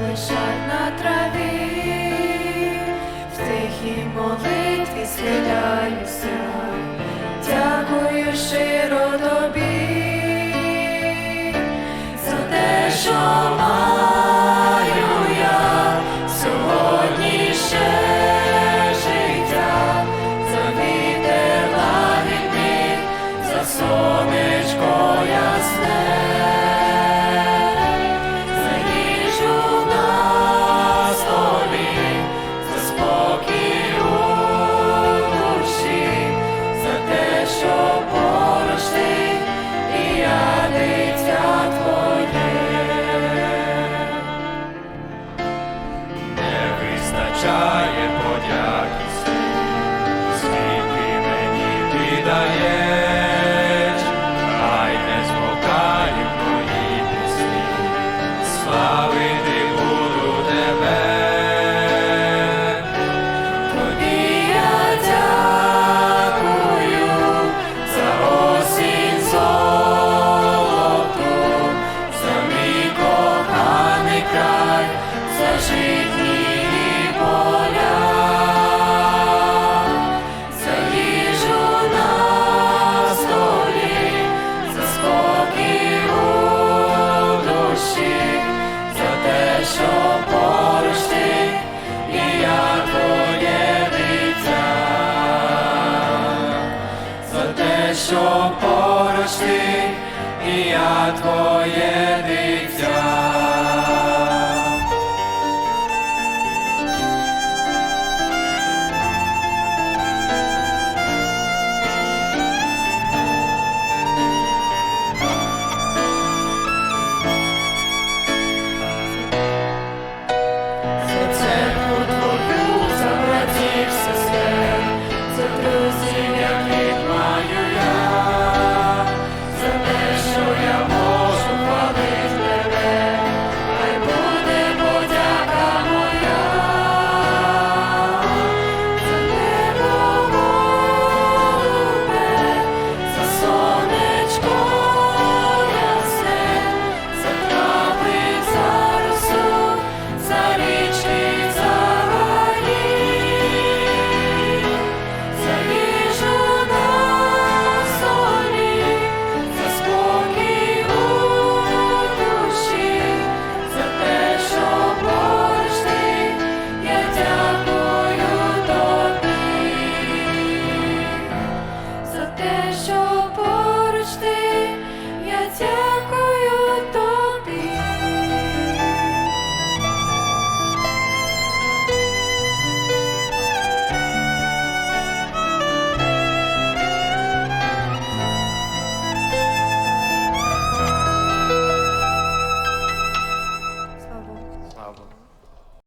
лежать на траві, в тихій молитві схиляюся, дякую щиро тобі за те, що мав. Що поруч ти, і я твоє